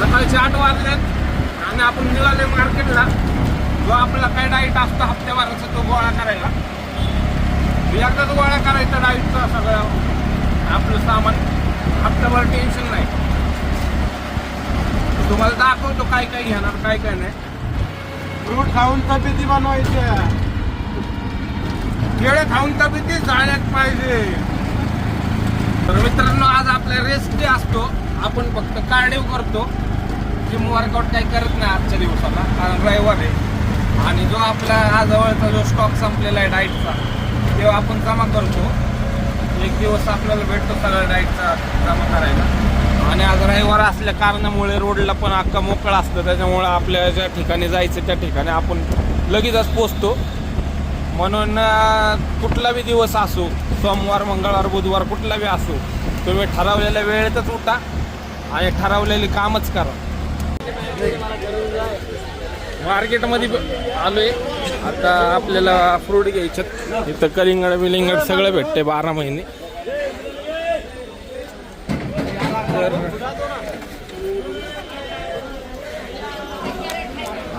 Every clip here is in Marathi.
सकाळचे आठ वाजलेत आणि आपण निघाले मार्केटला. जो आपला काय डाईट असतो हप्त्याभराचा तो गोळा करायला. एकदाच गोळा करायचा डाईटचा सगळं आपलं सामान. हप्त्याभर टेन्शन नाही. तुम्हाला दाखवतो काय काय घेणार काय काय नाही. फ्रूट खाऊन तब्येती बनवायच्या. केळे खाऊन तब्येती जाण्यात पाहिजे. तर मित्रांनो आज आपला रेस्ट डे असतो. आपण फक्त कार्डिओ करतो. जिम वर्कआउट काही करत नाही आजच्या दिवसाला. कारण रविवार आहे. आणि जो आपला हा जवळचा जो स्टॉक संपलेला आहे डाईटचा तेव्हा आपण जमा करतो. एक दिवस आपल्याला भेटतो सगळ्या डाईटचा जमा करायला. आणि आज रविवार असल्या कारणामुळे रोडला पण अख्खा मोकळा असतं. त्याच्यामुळं आपल्या ज्या ठिकाणी जायचं त्या ठिकाणी आपण लगेचच पोचतो. म्हणून कुठला बी दिवस असो सोमवार मंगळवार बुधवार कुठला बी असो तुम्ही ठरवलेल्या वेळेतच उठा आणि ठरवलेली कामच करा. मार्केटमध्ये आलोय. आता आपल्याला फ्रूट घ्यायच्यात इथं कलिंगड बिलिंगड सगळं भेटते बारा महिने.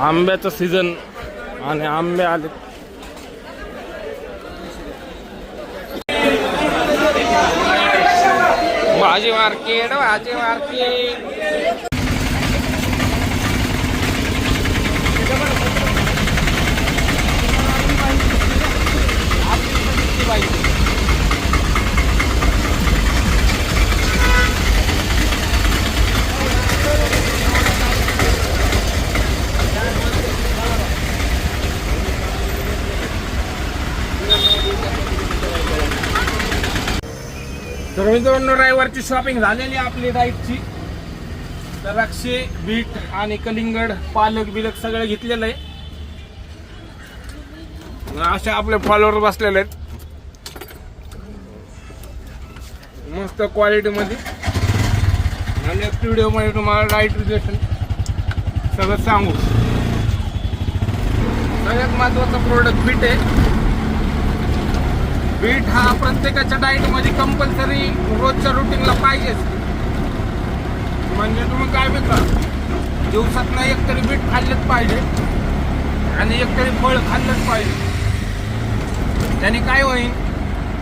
आंब्याचा आंब्याचं सीझन आणि आंबे आले. भाजी मार्केट भाजी मार्केट. तर मित्रांनो ड्रायव्हरची शॉपिंग झालेली आहे आपली राईटची द्राक्षे बीट आणि कलिंगड पालक बिलक सगळं घेतलेलं आहे. असे आपले फॉलोअर बसलेले आहेत. मस्त क्वालिटी मध्ये. आणि नेक्स्ट व्हिडिओमध्ये तुम्हाला राईट रिलेशन सगळं सांगू. सगळ्यात महत्त्वाचा प्रोडक्ट बीट आहे. बीट हा प्रत्येकाच्या डाएटमध्ये कंपल्सरी रोजच्या रुटीनला पाहिजेच. म्हणजे तुम्ही काय मित्र दिवसात ना एक तरी बीट खाल्लंच पाहिजे आणि एक तरी फळ खाल्लंच पाहिजे. त्याने काय होईल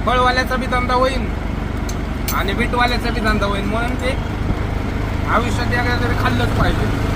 फळवाल्याचा बी धंदा होईल आणि बीटवाल्याचा बी धंदा होईल म्हणून ते आयुष्यात एकदा तरी खाल्लंच पाहिजे.